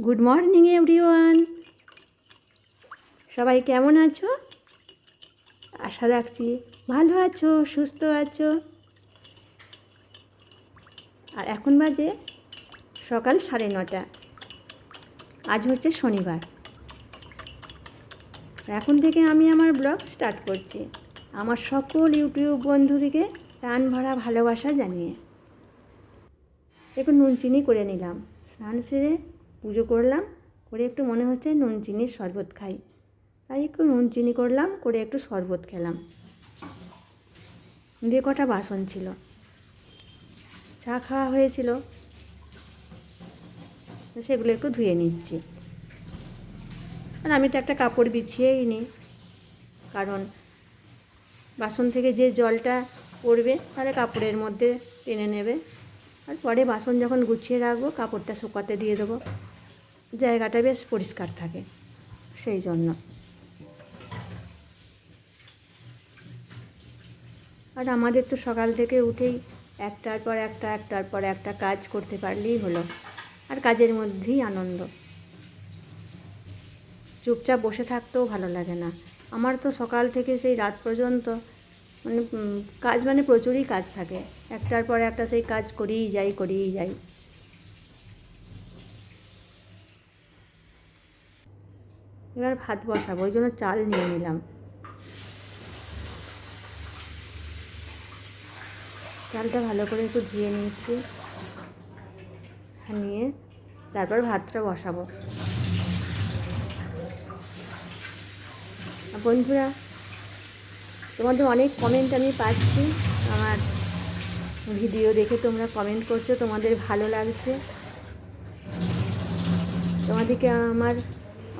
Good morning everyone সবাই কেমন আছো? আশা রাখছি ভালো আছো, সুস্থ আছো। আর এখন বাজে সকাল সাড়ে নটা। আজ হচ্ছে শনিবার। এখন থেকে আমি আমার ব্লগ স্টার্ট করছি। আমার সকল ইউটিউব বন্ধুদিকে প্রাণ ভরা ভালোবাসা জানিয়ে। একটু নুন চিনি করে নিলাম, স্নান সেরে পুজো করলাম, করে একটু মনে হচ্ছে নুন, চিনির শরবত খাই। তাই একটু নুন, চিনি করলাম, করে একটু শরবত খেলাম। দিয়ে কটা বাসন ছিল। চা খাওয়া হয়েছিল। সেগুলো একটু ধুয়ে নিচ্ছি। আর আমি তো একটা কাপড় বিছিয়েই নিই কারণ বাসন থেকে যে জলটা পড়বে, তাহলে কাপড়ের মধ্যে টেনে নেবে। আর পরে বাসন যখন গুছিয়ে রাখব, কাপড়টা শুকাতে দিয়ে দেবো। জায়গাটা বেশ পরিষ্কার থাকে, সেই জন্য। আর আমাদের তো সকাল থেকে উঠেই একটার পর একটা, একটার পর একটা কাজ করতে পারলেই হলো। আর কাজের মধ্যেই আনন্দ। চুপচাপ বসে থাকতেও ভালো লাগে না। আমার তো সকাল থেকে সেই রাত পর্যন্ত মানে কাজ মানে প্রচুরই কাজ থাকে। একটার পর একটা সেই কাজ করেই যাই করেই যাই। এবার ভাত বসাবো, ওই জন্য চাল নিয়ে নিলাম। চালটা ভালো করে একটু ধুয়ে নিচ্ছি নিয়ে তারপর ভাতটা বসাবো। বন্ধুরা, তোমাদের অনেক কমেন্ট আমি পাচ্ছি, আমার ভিডিও দেখে তোমরা কমেন্ট করছ, তোমাদের ভালো লাগছে। তোমাদেরকে আমার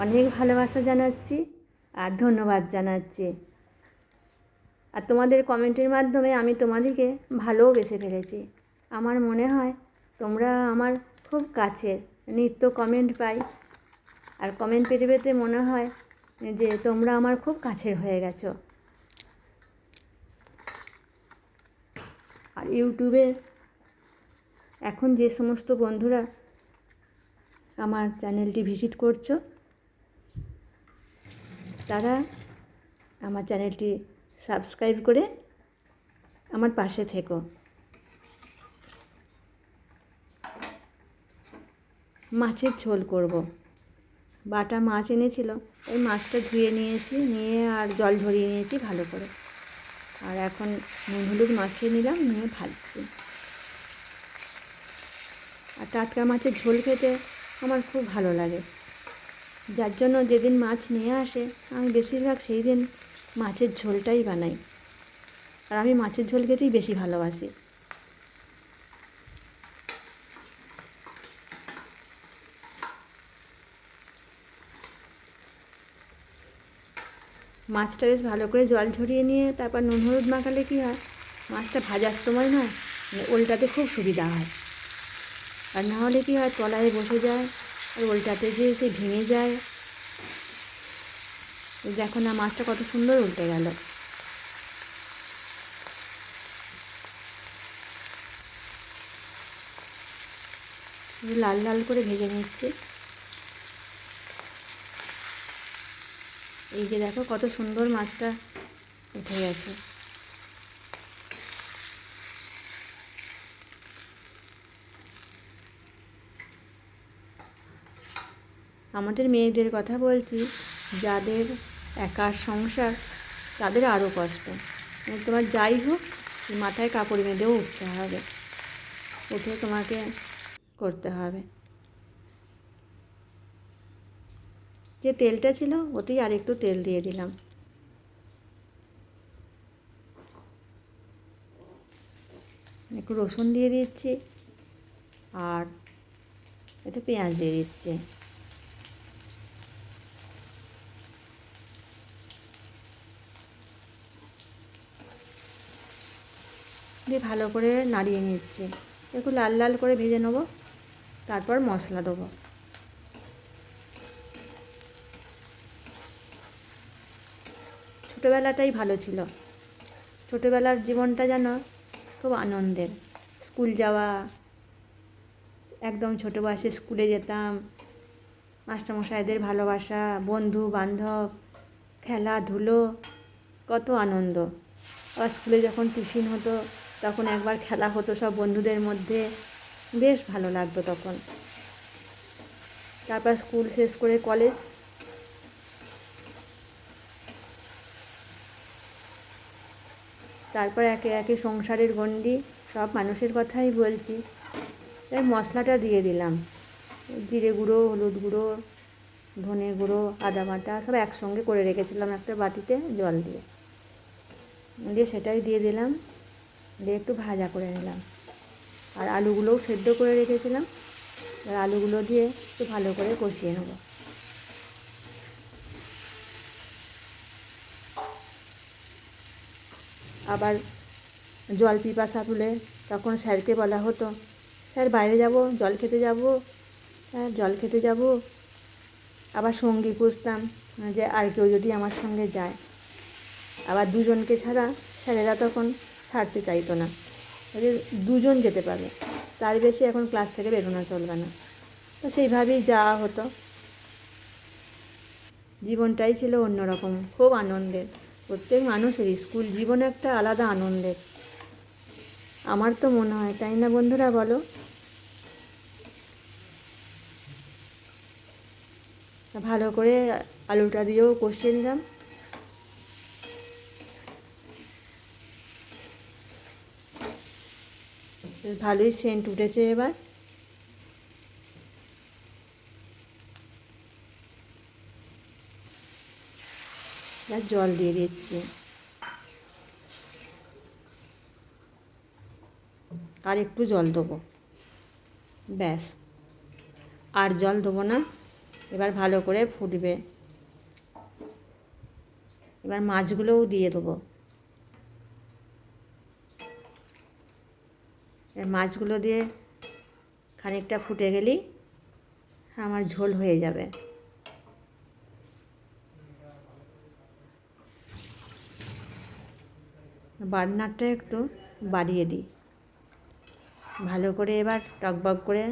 অনেক ভালোবাসা জানাচ্ছি আর ধন্যবাদ জানাচ্ছি। আর তোমাদের কমেন্টের মাধ্যমে আমি তোমাদেরকে ভালোও বেসে ফেলেছি। আমার মনে হয় তোমরা আমার খুব কাছের নিত্য কমেন্ট পাই। আর কমেন্ট পেতে পেতে মনে হয় যে তোমরা আমার খুব কাছের হয়ে গেছো। আর ইউটিউবে এখন যে সমস্ত বন্ধুরা আমার চ্যানেলটি ভিজিট করছ তারা আমার চ্যানেলটি সাবস্ক্রাইব করে আমার পাশে থেকো। মাছের ঝোল করব। বাটা মাছ এনেছিল, ওই মাছটা ধুয়ে নিয়েছি, নিয়ে আর জল ঝরিয়ে নিয়েছি ভালো করে। আর এখন নুন হলুদ মাখিয়ে নিলাম, নিয়ে ভাজছি। আর টাটকা মাছের ঝোল খেতে আমার খুব ভালো লাগে। যার জন্য যেদিন মাছ নিয়ে আসে, আমি বেশিরভাগ সেই দিন মাছের ঝোলটাই বানাই। আর আমি মাছের ঝোল খেতেই বেশি ভালোবাসি। মাছটা বেশ ভালো করে জল ঝরিয়ে নিয়ে, তারপর নুন হলুদ মাখালে কী হয়? মাছটা ভাজার সময় না মানে ওলটাতে খুব সুবিধা হয়। আর না হলে কী হয়, তলায় বসে যায় আর ওলটাতে যে সে ভেঙে যায়। দেখো না, মাছটা কত সুন্দর উল্টে গেল। লাল লাল করে ভেজে নিচ্ছি। এই যে দেখো কত সুন্দর মাছটা উঠে গেছে। আমাদের মেয়েদের কথা বলছি, যাদের একার সংসার, তাদের আরও কষ্ট। তোমার যাই হোক মাথায় কাপড় বেঁধেও উঠতে হবে। উঠে তোমাকে করতে হবে। যে তেলটা ছিল, ওতেই আর একটু তেল দিয়ে দিলাম। একটু রসুন দিয়ে দিচ্ছি, আর একটু পেঁয়াজ দিয়ে দিচ্ছি। দিয়ে ভালো করে নাড়িয়ে নিচ্ছি। একটু লাল লাল করে ভেজে নেব, তারপর মশলা দেবো। ছোটোবেলাটাই ভালো ছিল। ছোটোবেলার জীবনটা যেন খুব আনন্দের। স্কুল যাওয়া, একদম ছোটো বয়সে স্কুলে যেতাম, মাস্টারমশাইদের ভালোবাসা, বন্ধু, বান্ধব, খেলাধুলো, কত আনন্দ। আবার স্কুলে যখন টিফিন হতো তখন একবার খেলা হতো সব বন্ধুদের মধ্যে। বেশ ভালো লাগতো তখন। তারপর স্কুল শেষ করে কলেজ তারপর একে একে সংসারের গণ্ডি, সব মানুষের কথাই বলছি। এই মশলাটা দিয়ে দিলাম। জিরে গুঁড়ো, হলুদ গুঁড়ো, ধনে গুঁড়ো, আদা বাটা সব একসঙ্গে করে রেখেছিলাম একটা বাটিতে জল দিয়ে। দিয়ে সেটাই দিয়ে দিলাম। দিয়ে একটু ভাজা করে নিলাম। আর আলুগুলোও সেদ্ধ করে রেখেছিলাম। আর আলুগুলো দিয়ে একটু ভালো করে কষিয়ে নেব। আবার জল পিপাসা তুলে তখন স্যারকে বলা হতো, স্যার, বাইরে যাব, জল খেতে যাব স্যার জল খেতে যাব। আবার সঙ্গী খুঁজতাম যে আর কেউ যদি আমার সঙ্গে যায়। আবার দুজনকে ছাড়া স্যারেরা তখন ছাড়তে চাইতো না। দুজন যেতে পারবে। তার বেশি এখন ক্লাস থেকে বেরোনো চলবে না। তো সেইভাবেই যাওয়া হতো। জীবনটাই ছিল অন্যরকম, খুব আনন্দের। প্রত্যেক মানুষের স্কুল জীবন একটা আলাদা আনন্দের। আমার তো মনে হয়, তাই না বন্ধুরা বলো? ভালো করে আলুটা দিয়েও কষিয়ে নিলাম। বেশ ভালোই সেন্ট উঠেছে এবার। এবার জল দিয়ে দিচ্ছি। আর একটু জল দেবো। ব্যাস। আর জল দেবো না, এবার ভালো করে ফুটবে। এবার মাছগুলোও দিয়ে দেবো। মাছগুলো দিয়ে খানিকটা ফুটে গেলেই আমার ঝোল হয়ে যাবে। বার্নারটা একটু বাড়িয়ে দিই। ভালো করে এবার টকবক করে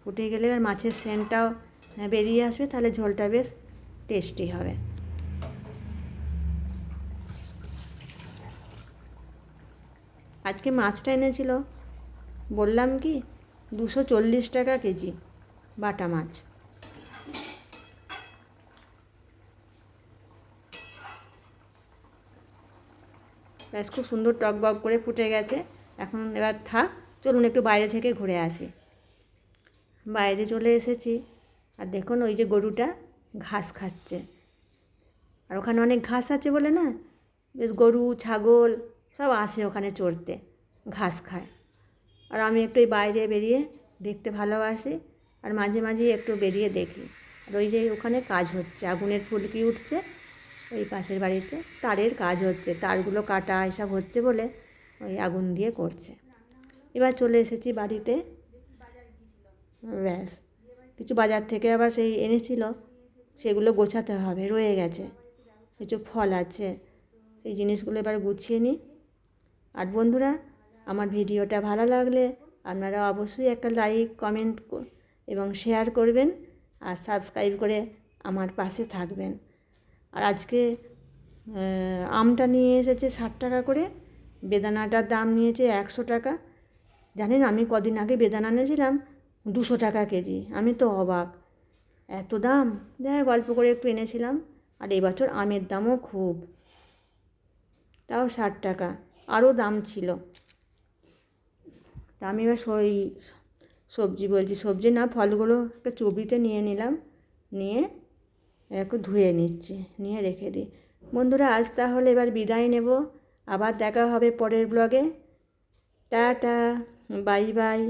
ফুটে গেলে এবার মাছের সেন্টটাও বেরিয়ে আসবে, তাহলে ঝোলটা বেশ টেস্টি হবে। আজকে মাছটা এনেছিল। বললাম কি, দুশো চল্লিশ টাকা কেজি বাটা মাছ। ব্যাস, খুব সুন্দর টক বক করে ফুটে গেছে। এখন এবার থাক, চলুন একটু বাইরে থেকে ঘুরে আসি। বাইরে চলে এসেছি। আর দেখুন ওই যে গরুটা ঘাস খাচ্ছে। আর ওখানে অনেক ঘাস আছে বলে না? বেশ গরু, ছাগল সব আসে ওখানে চড়তে, ঘাস খায়। আর আমি একটু বাইরে বেরিয়ে দেখতে ভালোবাসি, আর মাঝে মাঝে একটু বেরিয়ে দেখি। আর ওই যে ওখানে কাজ হচ্ছে, আগুনের ফুলকি উঠছে ওই পাশের বাড়িতে, তারের কাজ হচ্ছে, তারগুলো কাটা এসব হচ্ছে বলে ওই আগুন দিয়ে করছে। এবার চলে এসেছি বাড়িতে। ব্যাস, কিছু বাজার থেকে আবার সেই এনেছিল, সেগুলো গোছাতে হবে, রয়ে গেছে। কিছু ফল আছে, সেই জিনিসগুলো এবার গুছিয়ে নিই। আর বন্ধুরা, আমার ভিডিওটা ভালো লাগলে আপনারা অবশ্যই একটা লাইক কমেন্ট এবং শেয়ার করবেন আর সাবস্ক্রাইব করে আমার পাশে থাকবেন। আর আজকে আমটা নিয়ে এসেছে ষাট টাকা করে। বেদানাটার দাম নিয়েছে একশো টাকা। জানেন আমি কদিন আগে বেদানা নিয়েছিলাম দুশো টাকা কেজি। আমি তো অবাক। এত দাম? যাই গল্প করে একটু এনেছিলাম। আর এবছর আমের দামও খুব। তাও ষাট টাকা। আরও দাম ছিল। তা আমি এবার ওই সবজি বলছি, সবজি না, ফলগুলো একটা চবিতে নিয়ে নিলাম, নিয়ে একটু ধুয়ে নিচ্ছি, নিয়ে রেখে দিই। বন্ধুরা, আজ তাহলে এবার বিদায় নেব। আবার দেখা হবে পরের ব্লগে টাটা বাই বাই